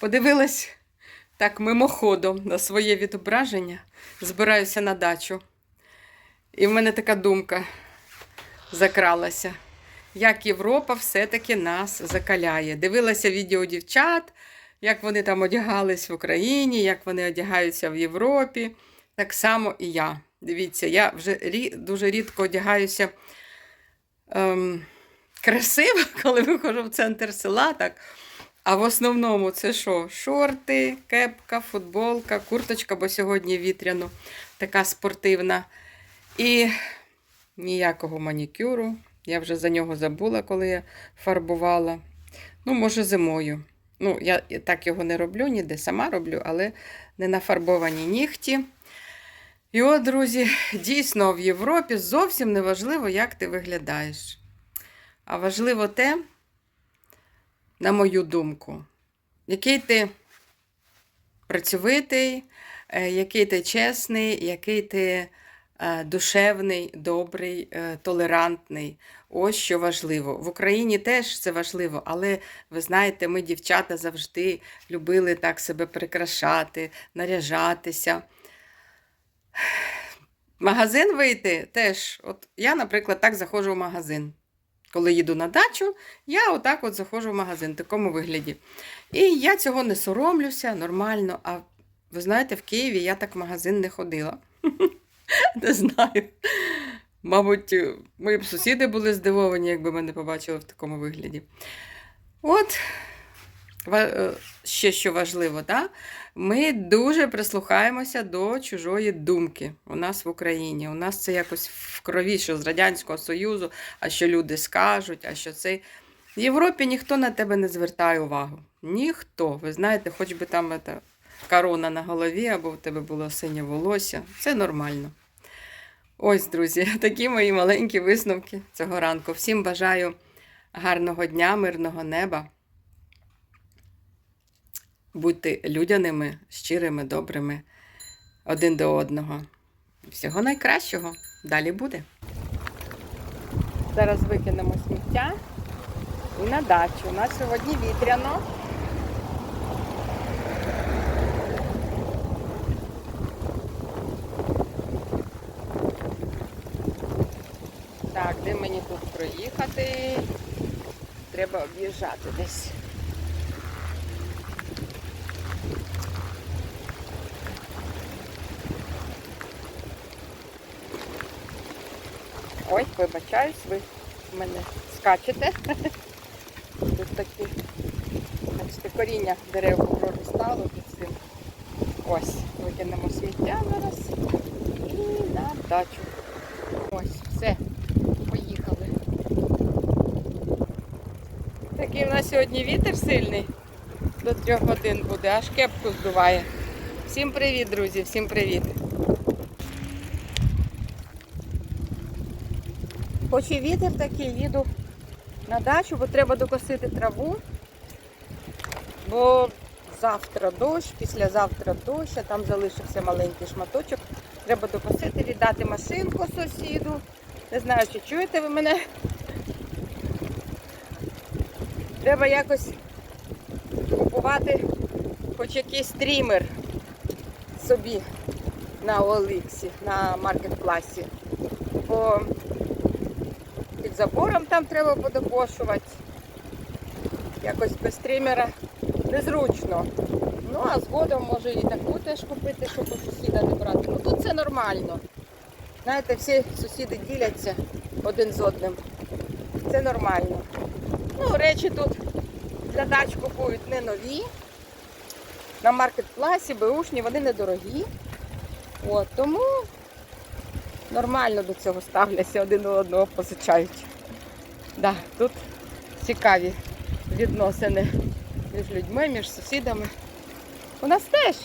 Подивилась так мимоходом на своє відображення. Збираюся на дачу. І в мене така думка закралася. Як Європа все-таки нас закаляє. Дивилася відео дівчат, як вони там одягались в Україні, як вони одягаються в Європі. Так само і я. Дивіться, я вже рі- дуже рідко одягаюся ем, красиво, коли виходжу в центр села. Так. А в основному це що? Шорти, кепка, футболка, курточка, бо сьогодні вітряно, така спортивна. І ніякого манікюру. Я вже за нього забула, коли я фарбувала. Ну, може, зимою. Ну, я так його не роблю ніде, сама роблю, але не нафарбовані нігті. І от, друзі, дійсно в Європі зовсім не важливо, як ти виглядаєш. А важливо те, на мою думку, який ти працьовитий, е, який ти чесний, який ти е, душевний, добрий, е, толерантний. Ось що важливо. В Україні теж це важливо, але ви знаєте, ми, дівчата, завжди любили так себе прикрашати, наряжатися. Магазин вийти теж. От я, наприклад, так заходжу в магазин. Коли їду на дачу, я отак от заходжу в магазин в такому вигляді. І я цього не соромлюся нормально. А ви знаєте, в Києві я так в магазин не ходила. Не знаю. Мабуть, мої б сусіди були здивовані, якби мене побачили в такому вигляді. От ще що важливо, да? ми дуже прислухаємося до чужої думки у нас в Україні. У нас це якось в крові, що з Радянського Союзу, а що люди скажуть, а що це. В Європі ніхто на тебе не звертає увагу. Ніхто. Ви знаєте, хоч би там ета, корона на голові, або в тебе було синє волосся. Це нормально. Ось, друзі, такі мої маленькі висновки цього ранку. Всім бажаю гарного дня, мирного неба. Будьте людяними, щирими, добрими один до одного. Всього найкращого. Далі буде. Зараз викинемо сміття і на дачу. У нас сьогодні вітряно. Так, де мені тут проїхати? Треба об'їжджати десь. Ой, вибачаюсь, ви в мене скачете. Тут такі, бачите, коріння дерев проростало під цим. Ось, викинемо сміття зараз і на дачу. Ось, все, поїхали. Такий в нас сьогодні вітер сильний. До трьох годин буде, аж кепку здуває. Всім привіт, друзі, всім привіт. Хоч і вітер такий, їду на дачу, бо треба докосити траву. Бо завтра дощ, післязавтра дощ, а там залишився маленький шматочок. Треба докосити, віддати машинку сусіду. Не знаю, чи чуєте ви мене. Треба якось купувати хоч якийсь стрімер собі на Оліксі, на маркетпласі. Бо забором там треба подокошувати. Якось без стримера незручно. Ну, а згодом може і таку теж купити, щоб у сусіда не брати. Ну тут це нормально. Знаєте, всі сусіди діляться один з одним. Це нормально. Ну, речі тут для дач купують не нові. На маркетпласі, беушні, вони недорогі. От, тому нормально до цього ставляться, один до одного позичають. Да, тут цікаві відносини між людьми, між сусідами. У нас теж,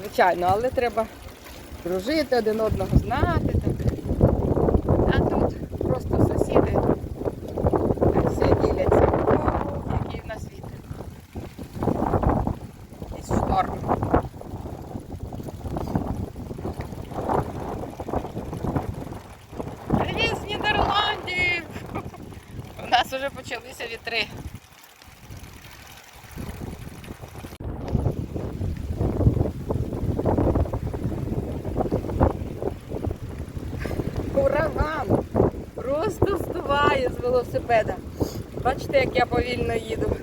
звичайно, але треба дружити один одного, знати. Так. А тут просто сусіди все діляться. Який в нас вітер. вже почалися вітри. Ураган! Просто здуває з велосипеда. Бачите, як я повільно їду.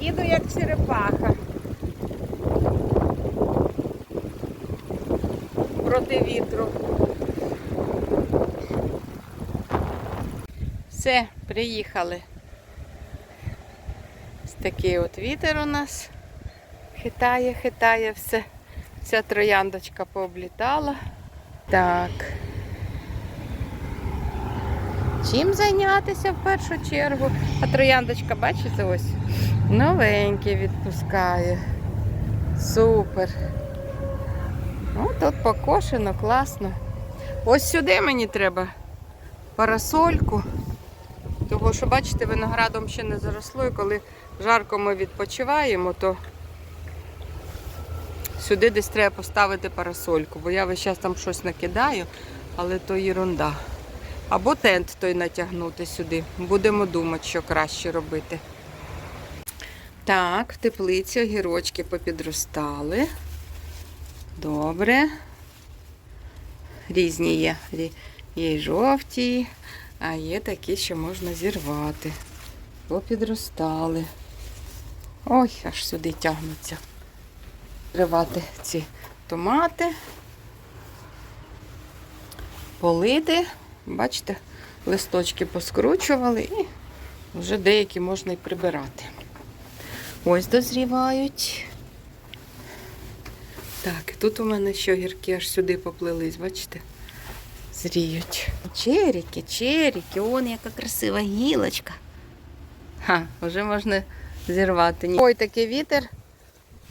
Їду як черепаха. Все, приїхали. Ось такий от вітер у нас. Хитає, хитає все. Вся трояндочка пооблітала. Так. Чим зайнятися в першу чергу? А трояндочка, бачите, ось новеньке відпускає. Супер. Ну, тут покошено, класно. Ось сюди мені треба парасольку. Того, що, бачите, виноградом ще не заросло, і коли жарко ми відпочиваємо, то сюди десь треба поставити парасольку, бо я весь час там щось накидаю, але то ерунда. Або тент той натягнути сюди. Будемо думати, що краще робити. Так, в теплиці огірочки попідростали. Добре. Різні є. Є й жовті, а є такі, що можна зірвати. Попідростали. Ой, аж сюди тягнуться. Зривати ці томати. Полити. Бачите, листочки поскручували і вже деякі можна і прибирати. Ось дозрівають. Так, тут у мене ще гірки аж сюди поплились, бачите? Зріють. Черіки, черіки, он яка красива гілочка. Ха, вже можна зірвати. Ой, такий вітер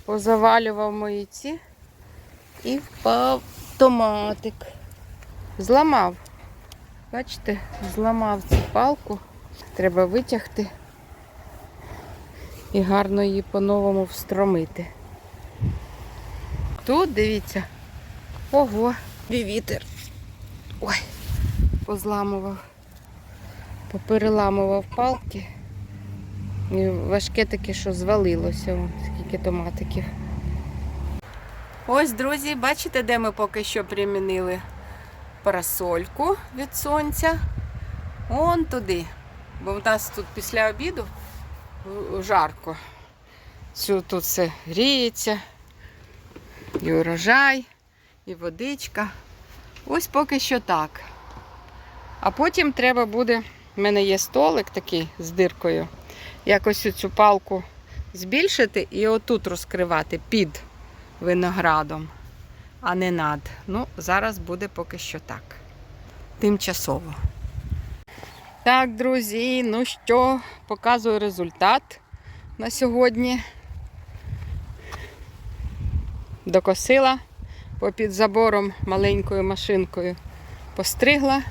позавалював мої ці і впав томатик. Зламав. Бачите, зламав цю палку. Треба витягти і гарно її по-новому встромити. Тут дивіться. Ого, вітер. Ой, позламував, попереламував палки. І важке таке, що звалилося. О, скільки томатиків. Ось, друзі, бачите, де ми поки що примінили парасольку від сонця. Он туди. Бо в нас тут після обіду жарко. Тут все гріється. І урожай, і водичка. Ось поки що так. А потім треба буде, в мене є столик такий з диркою. Якось цю палку збільшити і отут розкривати під виноградом, а не над. Ну, зараз буде поки що так. Тимчасово. Так, друзі, ну що, показую результат на сьогодні. Докосила попід забором маленькою машинкою. Постригла.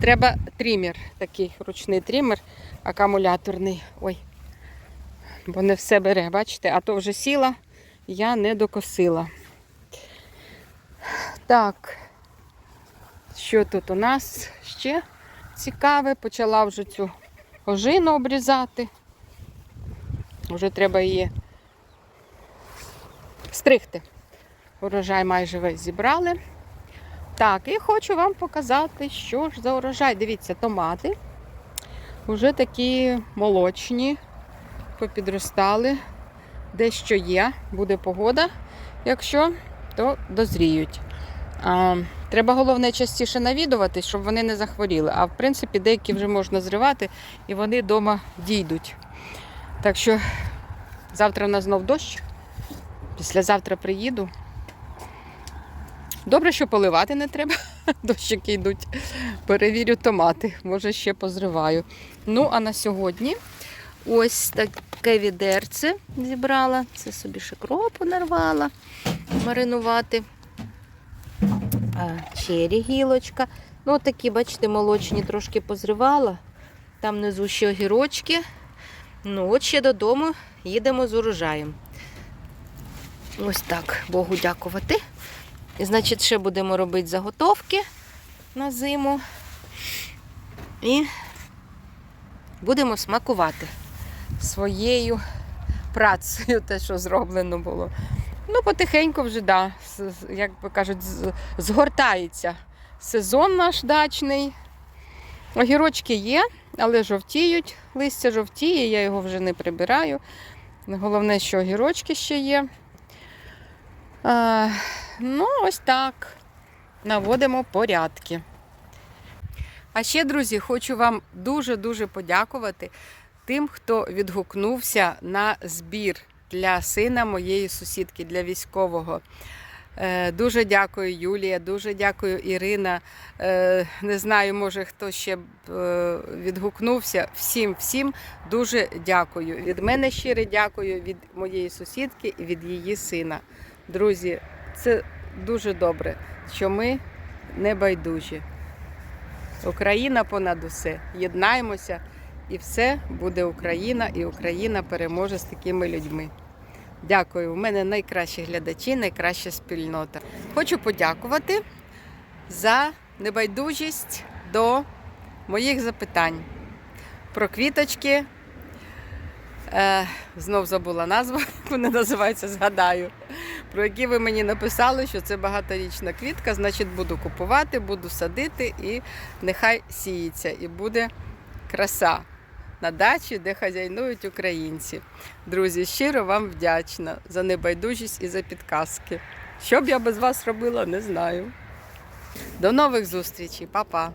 Треба трімер, такий ручний трімер, акумуляторний. Ой, бо не все бере, бачите, а то вже сіла, я не докосила. Так, що тут у нас ще цікаве? Почала вже цю ожину обрізати. Вже треба її стригти. Урожай майже весь зібрали. Так, і хочу вам показати, що ж за урожай. Дивіться, томати. Вже такі молочні, попідростали. Дещо є, буде погода. Якщо, то дозріють. А, треба головне частіше навідувати, щоб вони не захворіли. А в принципі, деякі вже можна зривати і вони вдома дійдуть. Так що завтра у нас знов дощ. Післязавтра приїду. Добре, що поливати не треба. Дощики йдуть. Перевірю томати, може ще позриваю. Ну, а на сьогодні ось таке відерце зібрала. Це собі ще кропу нарвала маринувати. А, чері гілочка. Ну, такі, бачите, молочні трошки позривала. Там внизу ще огірочки. Ну, от ще додому їдемо з урожаєм. Ось так, Богу дякувати. І, значить, ще будемо робити заготовки на зиму. І будемо смакувати своєю працею, те, що зроблено було. Ну, потихеньку вже, да, як би кажуть, згортається сезон наш дачний. Огірочки є, але жовтіють, листя жовтіє, я його вже не прибираю. Головне, що огірочки ще є. Ну, ось так. Наводимо порядки. А ще, друзі, хочу вам дуже-дуже подякувати тим, хто відгукнувся на збір для сина моєї сусідки, для військового. Е, Дуже дякую, Юлія, дуже дякую, Ірина. Е, Не знаю, може хто ще е, відгукнувся. Всім, всім дуже дякую. Від мене щире дякую, від моєї сусідки і від її сина. Друзі, це дуже добре, що ми не байдужі. Україна понад усе. Єднаємося, і все буде Україна, і Україна переможе з такими людьми. Дякую. У мене найкращі глядачі, найкраща спільнота. Хочу подякувати за небайдужість до моїх запитань про квіточки. Е, знов забула назву, як вони називаються, згадаю. Про які ви мені написали, що це багаторічна квітка, значить буду купувати, буду садити і нехай сіється, і буде краса на дачі, де хазяйнують українці. Друзі, щиро вам вдячна за небайдужість і за підказки. Що б я без вас робила, не знаю. До нових зустрічей, Па-па!